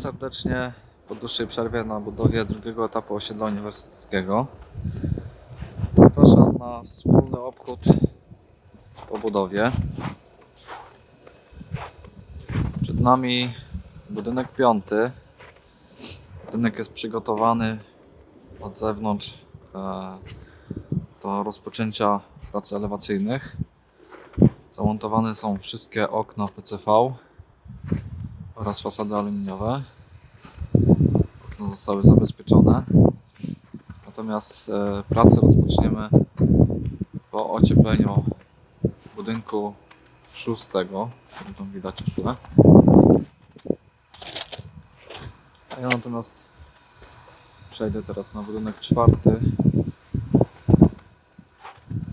Serdecznie po dłuższej przerwie na budowie drugiego etapu osiedla uniwersyteckiego. Zapraszam na wspólny obchód po budowie. Przed nami budynek piąty. Budynek jest przygotowany od zewnątrz e, do rozpoczęcia prac elewacyjnych. Zamontowane są wszystkie okna PCV oraz fasady aluminiowe. Okna zostały zabezpieczone. Natomiast e, pracę rozpoczniemy po ociepleniu budynku szóstego, który tam widać w tle. A ja natomiast przejdę teraz na budynek czwarty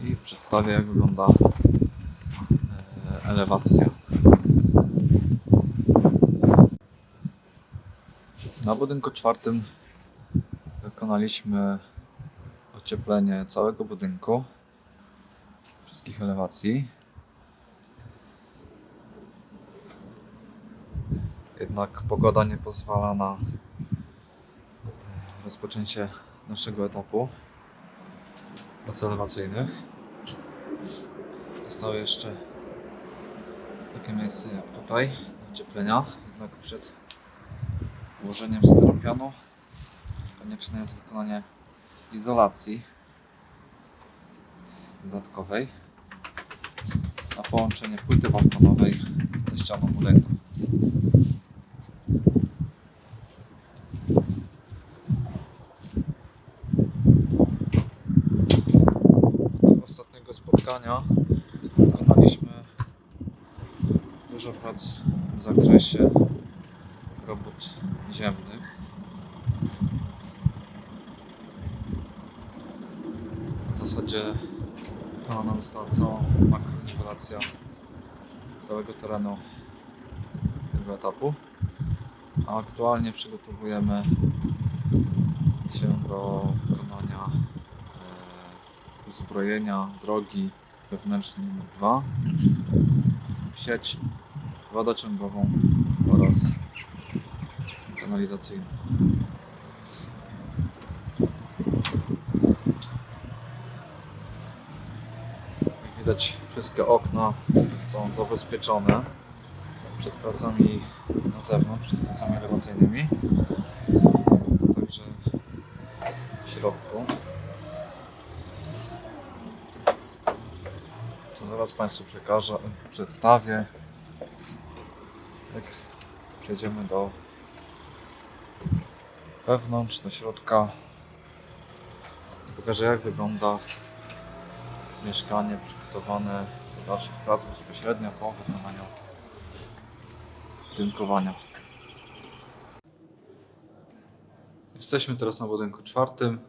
i przedstawię jak wygląda e, elewacja. Na budynku czwartym wykonaliśmy ocieplenie całego budynku, wszystkich elewacji. Jednak pogoda nie pozwala na rozpoczęcie naszego etapu prac elewacyjnych. Zostało jeszcze takie miejsce jak tutaj, do ocieplenia. Jednak przed Włożeniem styropianu konieczne jest wykonanie izolacji dodatkowej na połączenie płyty balkonowej ze ścianą budynku. Ostatniego spotkania wykonaliśmy dużo prac w zakresie W zasadzie wykonana została cała makroniwelacja całego terenu tego etapu. A aktualnie przygotowujemy się do wykonania e, uzbrojenia drogi wewnętrznej nr 2 sieć wodociągową oraz kanalizacyjną. Jak widać wszystkie okna są zabezpieczone przed pracami na zewnątrz, przed pracami elewacyjnymi. Także w środku. To zaraz Państwu przekażę, przedstawię jak przejdziemy do wewnątrz, do środka. Pokażę jak wygląda mieszkanie przygotowane do dalszych prac bezpośrednio po wykonaniu budynkowania. Jesteśmy teraz na budynku czwartym,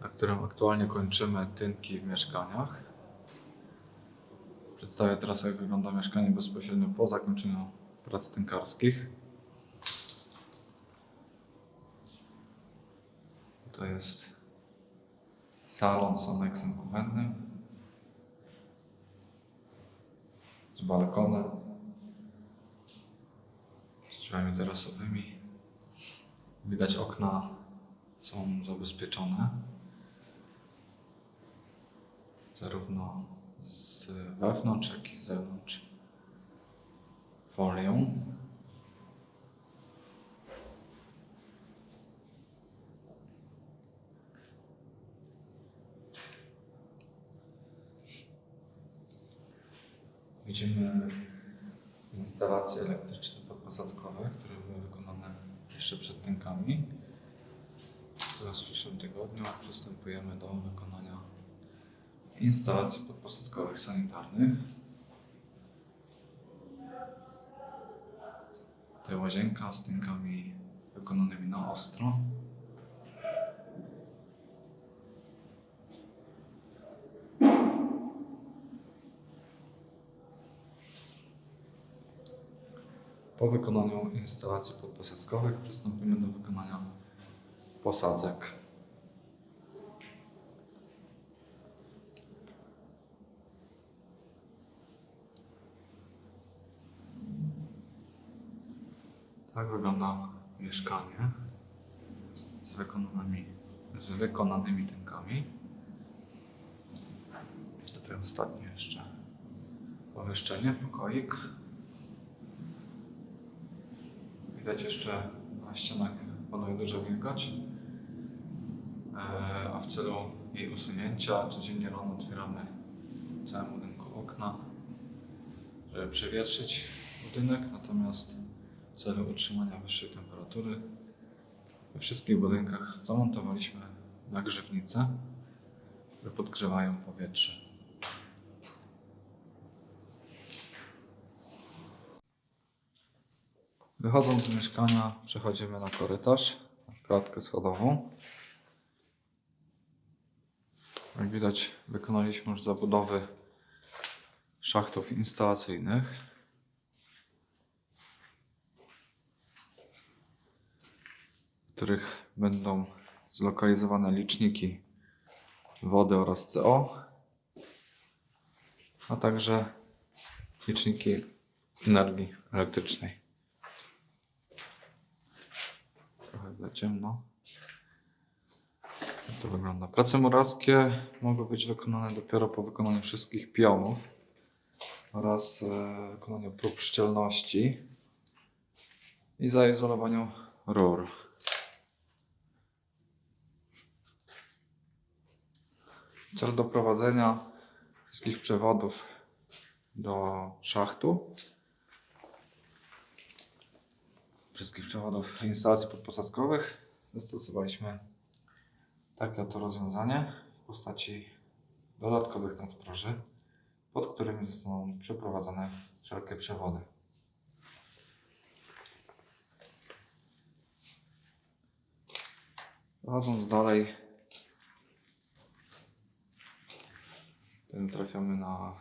na którym aktualnie kończymy tynki w mieszkaniach. Przedstawię teraz jak wygląda mieszkanie bezpośrednio po zakończeniu prac tynkarskich. To jest salon z aneksem kuchennym, z balkonem, z drzwiami terasowymi. Widać okna są zabezpieczone, zarówno z wewnątrz, jak i z zewnątrz folią. Widzimy instalacje elektryczne podposadzkowe, które były wykonane jeszcze przed tynkami. Teraz w przyszłym tygodniu przystępujemy do wykonania instalacji podposadzkowych sanitarnych. Tutaj łazienka z tynkami wykonanymi na ostro. Po wykonaniu instalacji podposadzkowych przystąpimy do wykonania posadzek. Tak wygląda mieszkanie z wykonanymi, z wykonanymi tynkami. Tutaj ostatnie jeszcze pomieszczenie, pokoik. Widać jeszcze na ścianach panuje duża wilgoć. E, A w celu jej usunięcia codziennie rano otwieramy w całym budynku okna, żeby przewietrzyć budynek, natomiast w celu utrzymania wyższej temperatury we wszystkich budynkach zamontowaliśmy nagrzewnice, które podgrzewają powietrze. Wychodząc z mieszkania przechodzimy na korytarz, na klatkę schodową. Jak widać wykonaliśmy już zabudowy szachtów instalacyjnych. w których będą zlokalizowane liczniki wody oraz CO, a także liczniki energii elektrycznej. Za ciemno. Jak to wygląda? Prace murarskie mogą być wykonane dopiero po wykonaniu wszystkich pionów oraz e, wykonaniu prób szczelności i zaizolowaniu rur. Cel doprowadzenia wszystkich przewodów do szachtu, wszystkich przewodów instalacji podposadzkowych zastosowaliśmy takie oto rozwiązanie w postaci dodatkowych nadproży, pod którymi zostaną przeprowadzone wszelkie przewody. Przechodząc dalej, trafiamy na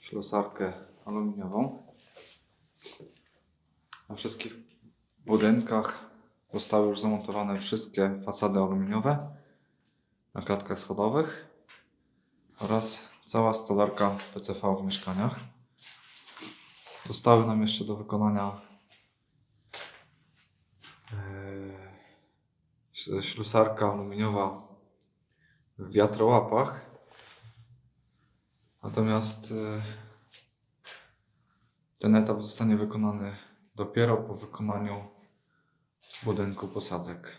ślusarkę aluminiową. Na wszystkich budynkach zostały już zamontowane wszystkie fasady aluminiowe na klatkach schodowych oraz cała stolarka PCV w mieszkaniach. Zostały nam jeszcze do wykonania e, ślusarka aluminiowa w wiatrołapach. Natomiast e, ten etap zostanie wykonany dopiero po wykonaniu budynku posadzek.